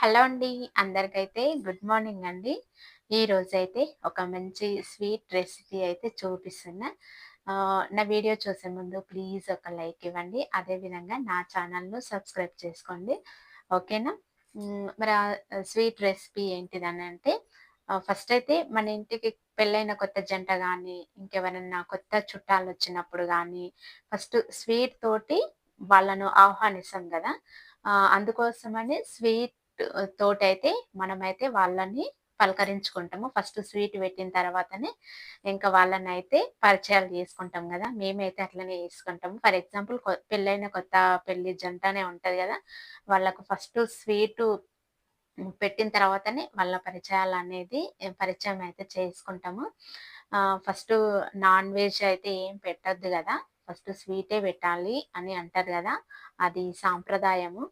Hello అండి అందరికైతే good morning అండి. ఈ రోజైతే ఒక మంచి స్వీట్ రెసిపీ అయితే చూపిస్తున్నా. నా వీడియో చూసే ముందు ప్లీజ్ ఒక లైక్ ఇవ్వండి. అదేవిధంగా నా ఛానల్ను సబ్స్క్రైబ్ చేసుకోండి. ఓకేనా? మరి స్వీట్ రెసిపీ ఏంటిదని అంటే ఫస్ట్ అయితే మన ఇంటికి పెళ్ళైన కొత్త జంట కానీ ఇంకెవరన్నా కొత్త చుట్టాలు వచ్చినప్పుడు కానీ ఫస్ట్ స్వీట్ తోటి వాళ్ళను ఆహ్వానిస్తాం కదా. అందుకోసమని స్వీట్ తోటైతే మనమైతే వాళ్ళని పలకరించుకుంటాము. ఫస్ట్ స్వీట్ పెట్టిన తర్వాతనే ఇంకా వాళ్ళని అయితే పరిచయాలు చేసుకుంటాం కదా. మేమైతే అట్లనే చేసుకుంటాము. ఫర్ ఎగ్జాంపుల్ పెళ్ళైన కొత్త పెళ్ళి జంటనే ఉంటుంది కదా. వాళ్ళకు ఫస్ట్ స్వీటు పెట్టిన తర్వాతనే వాళ్ళ పరిచయాలు అనేది పరిచయం అయితే చేసుకుంటాము. ఫస్ట్ నాన్ వెజ్ అయితే ఏం పెట్టద్దు కదా. ఫస్ట్ స్వీటే పెట్టాలి అని అంటారు కదా. అది సాంప్రదాయము.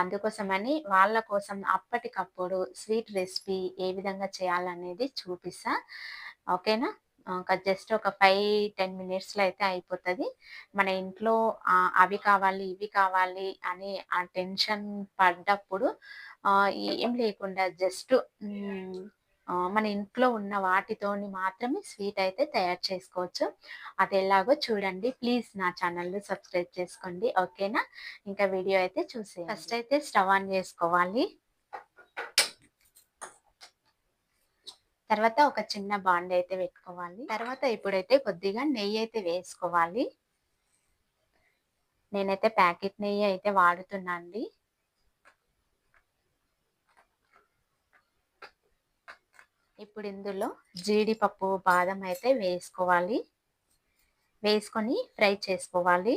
అందుకోసమని వాళ్ళ కోసం అప్పటికప్పుడు స్వీట్ రెసిపీ ఏ విధంగా చేయాలనేది చూపిస్తా. ఓకేనా? ఒక జస్ట్ ఒక ఫైవ్ టెన్ మినిట్స్లో అయితే అయిపోతుంది. మన ఇంట్లో అవి కావాలి ఇవి కావాలి అని ఆ టెన్షన్ పడ్డప్పుడు ఏం లేకుండా జస్ట్ మన ఇంట్లో ఉన్న వాటితోని మాత్రమే స్వీట్ అయితే తయారు చేసుకోవచ్చు. అది ఎలాగో చూడండి. ప్లీజ్ నా ఛానల్ని సబ్స్క్రైబ్ చేసుకోండి. ఓకేనా? ఇంకా వీడియో అయితే చూసే ఫస్ట్ అయితే స్టవ్ ఆన్ చేసుకోవాలి. తర్వాత ఒక చిన్న బాండ్ అయితే పెట్టుకోవాలి. తర్వాత ఇప్పుడైతే కొద్దిగా నెయ్యి అయితే వేసుకోవాలి. నేనైతే ప్యాకెట్ నెయ్యి అయితే వాడుతున్నాండి. ఇప్పుడు ఇందులో జీడిపప్పు బాదం అయితే వేసుకోవాలి. వేసుకొని ఫ్రై చేసుకోవాలి.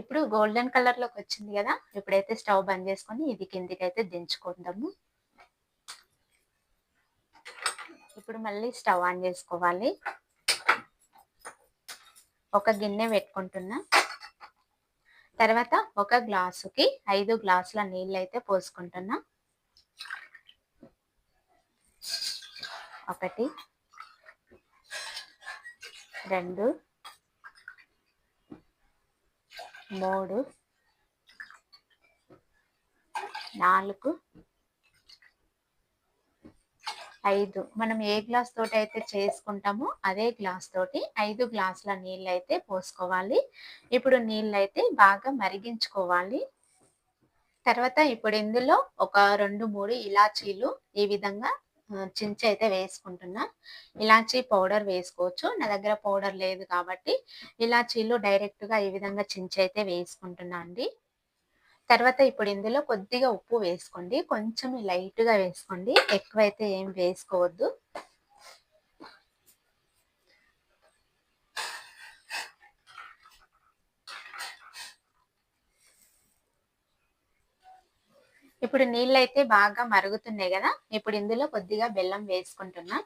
ఇప్పుడు గోల్డెన్ కలర్లోకి వచ్చింది కదా ఇప్పుడైతే స్టవ్ బంద్ చేసుకొని ఇది కిందికి అయితే దించుకుందాము. ఇప్పుడు మళ్ళీ స్టవ్ ఆన్ చేసుకోవాలి. ఒక గిన్నె పెట్టుకుంటున్నా. తర్వాత ఒక గ్లాసుకి ఐదు గ్లాసుల నీళ్ళు అయితే పోసుకుంటున్నా. ఒకటి రెండు మూడు నాలుగు ఐదు. మనం ఏ గ్లాస్ తోటి అయితే చేసుకుంటామో అదే గ్లాస్ తోటి ఐదు గ్లాసుల నీళ్ళు అయితే పోసుకోవాలి. ఇప్పుడు నీళ్ళు అయితే బాగా మరిగించుకోవాలి. తర్వాత ఇప్పుడు ఇందులో ఒక రెండు మూడు ఇలాచీలు ఈ విధంగా చించి అయితే వేసుకుంటున్నా. ఇలాచీ పౌడర్ వేసుకోవచ్చు. నా దగ్గర పౌడర్ లేదు కాబట్టి ఇలాచీలు డైరెక్ట్గా ఈ విధంగా చించి అయితే వేసుకుంటున్నా అండి. తర్వాత ఇప్పుడు ఇందులో కొద్దిగా ఉప్పు వేసుకోండి. కొంచెం లైట్గా వేసుకోండి. ఎక్కువైతే ఏం వేసుకోవద్దు. ఇప్పుడు నీళ్ళు అయితే బాగా మరుగుతున్నాయి కదా. ఇప్పుడు ఇందులో కొద్దిగా బెల్లం వేసుకుంటున్నా.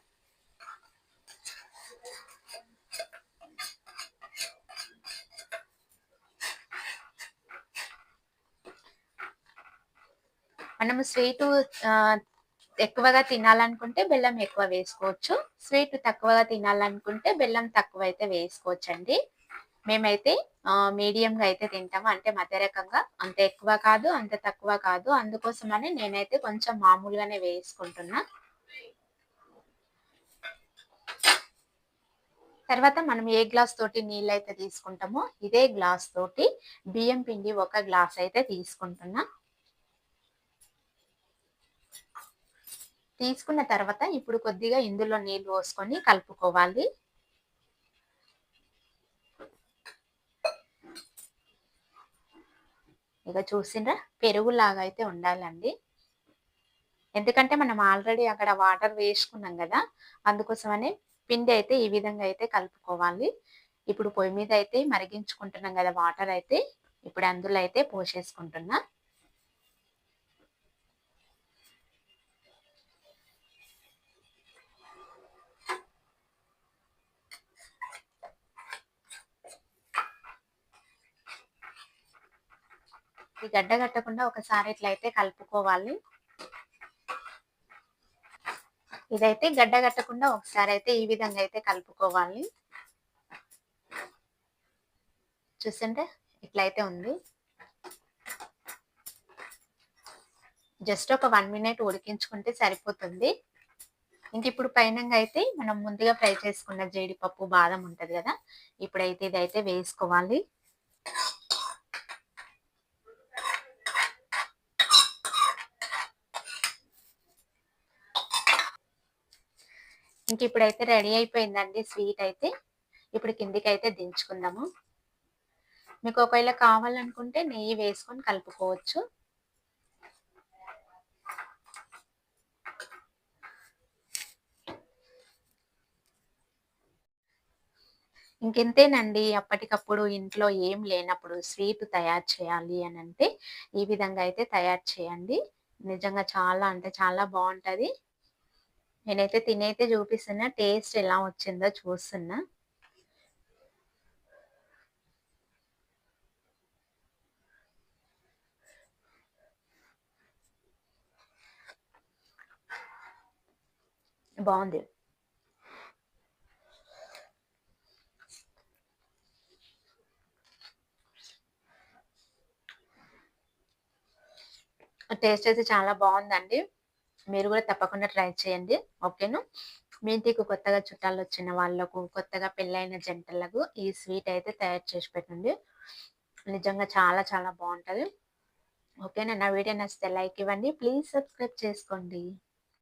మనము స్వీటు ఎక్కువగా తినాలనుకుంటే బెల్లం ఎక్కువ వేసుకోవచ్చు. స్వీట్ తక్కువగా తినాలనుకుంటే బెల్లం తక్కువ అయితే వేసుకోవచ్చు అండి మేమైతే మీడియంగా అయితే తింటాము. అంటే మధ్య రకంగా అంత ఎక్కువ కాదు అంత తక్కువ కాదు. అందుకోసమని నేనైతే కొంచెం మామూలుగానే వేసుకుంటున్నా. తర్వాత మనం ఏ గ్లాస్ తోటి నీళ్ళు అయితే తీసుకుంటామో ఇదే గ్లాస్ తోటి బియ్యం పిండి ఒక గ్లాస్ అయితే తీసుకుంటున్నా. తీసుకున్న తర్వాత ఇప్పుడు కొద్దిగా ఇందులో నీళ్ళు పోసుకొని కలుపుకోవాలి. ఇక చూసిండ్రా? పెరుగులాగా అయితే ఉండాలండి. ఎందుకంటే మనం ఆల్రెడీ అక్కడ వాటర్ వేసుకున్నాం కదా అందుకోసమనే పిండి అయితే ఈ విధంగా అయితే కలుపుకోవాలి. ఇప్పుడు పొయ్యి మీద అయితే మరిగించుకుంటున్నాం కదా వాటర్ అయితే ఇప్పుడు అందులో అయితే పోసేసుకుంటున్నా. ఈ గడ్డ కట్టకుండా ఒకసారి ఇట్లయితే కలుపుకోవాలి. ఇదైతే గడ్డ కట్టకుండా ఒకసారి అయితే ఈ విధంగా అయితే కలుపుకోవాలి. చూస్తుంటే ఇట్లయితే ఉంది. జస్ట్ ఒక వన్ మినిట్ ఉడికించుకుంటే సరిపోతుంది. ఇంక ఇప్పుడు పైన అయితే మనం ముందుగా ఫ్రై చేసుకున్న జీడిపప్పు బాదం ఉంటుంది కదా ఇప్పుడైతే ఇదైతే వేసుకోవాలి. ఇంక ఇప్పుడైతే రెడీ అయిపోయిందండి స్వీట్ అయితే. ఇప్పుడు కిందికి అయితే దించుకుందాము. మీకు ఒకవేళ కావాలనుకుంటే నెయ్యి వేసుకొని కలుపుకోవచ్చు. ఇంకెంతేనండి అప్పటికప్పుడు ఇంట్లో ఏం లేనప్పుడు స్వీట్ తయారు చేయాలి అని అంటే ఈ విధంగా అయితే తయారు చేయండి. నిజంగా చాలా అంటే చాలా బాగుంటుంది. నేనైతే తినైతే చూపిస్తున్నా టేస్ట్ ఎలా వచ్చిందో చూస్తున్నా. బాగుంది. టేస్ట్ అయితే చాలా బాగుందండి. మీరు కూడా తప్పకుండా ట్రై చేయండి. ఓకేనా? మీ ఇంటికి కొత్తగా చుట్టాలు వచ్చిన వాళ్ళకు కొత్తగా పెళ్ళైన జంటలకు ఈ స్వీట్ అయితే తయారు చేసి పెట్టండి. నిజంగా చాలా చాలా బాగుంటుంది. ఓకేనా? నా వీడియో నచ్చితే లైక్ ఇవ్వండి. ప్లీజ్ సబ్స్క్రైబ్ చేసుకోండి.